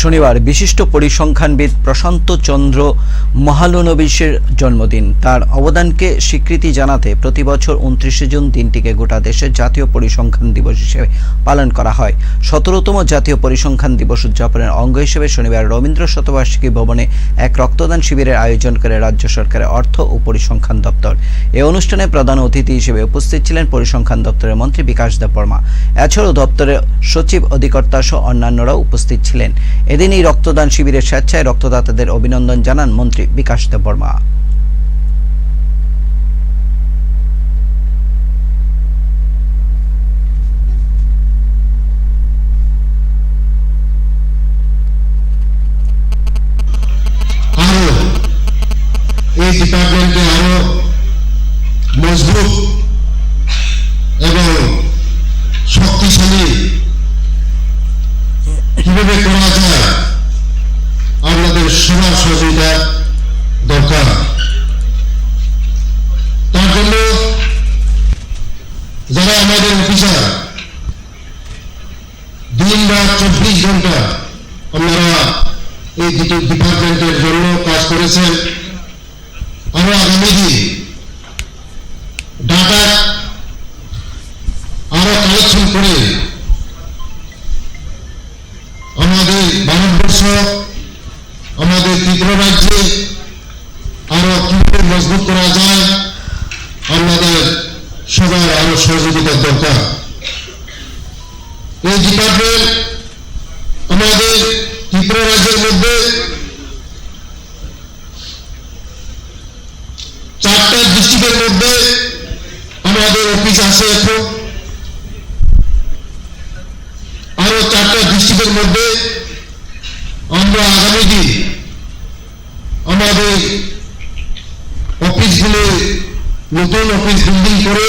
শনিবার বিশিষ্ট পরিসংখ্যানবিদ প্রশান্ত চন্দ্র মহালনবিশের জন্মদিন। তার অবদানকে স্বীকৃতি জানাতে প্রতি বছর উনত্রিশে জুন দিনটিকে গোটা দেশে জাতীয় পরিসংখ্যান দিবস হিসেবে পালন করা হয়। সতেরোতম জাতীয় পরিসংখ্যান দিবস উদযাপনের অঙ্গ হিসেবে শনিবার রবীন্দ্র শতবার্ষিকী ভবনে এক রক্তদান শিবিরের আয়োজন করে রাজ্য সরকারের অর্থ ও পরিসংখ্যান দপ্তর। এই অনুষ্ঠানে প্রধান অতিথি হিসেবে উপস্থিত ছিলেন পরিসংখ্যান দপ্তরের মন্ত্রী বিকাশ দেব বর্মা। এছাড়াও দপ্তরের সচিব, অধিকর্তা সহ অন্যান্যরাও উপস্থিত ছিলেন। এদিন এই রক্তদান শিবিরের স্বেচ্ছায় রক্তদাতাদের অভিনন্দন জানান মন্ত্রী বিকাশ আরও মজবুত এবং শক্তিশালী কীভাবে করা যায় আপনাদের সবার দরকার। তার জন্য যারা আমাদের অফিসার দিন রাত চব্বিশ ঘণ্টা আপনারা এই ডিপার্টমেন্টের জন্য কাজ করেছেন। আরও আগামী দিন ডাটা আরও কালেকশন করে আমাদের ভারতবর্ষ আমাদের রাজ্যে আরও কীভাবে মজবুত করা যায়, আমাদের সবার আরও সহযোগিতার দরকার। এই ডিপার্টমেন্ট আমাদের ত্রিপুরা রাজ্যের মধ্যে চারটা ডিস্ট্রিক্টের মধ্যে আমাদের অফিস আছে এখন। আরও চারটা ডিস্ট্রিক্টের মধ্যে আমরা আগামী দিন আমাদের অফিসগুলো নতুন অফিস বিল্ডিং করে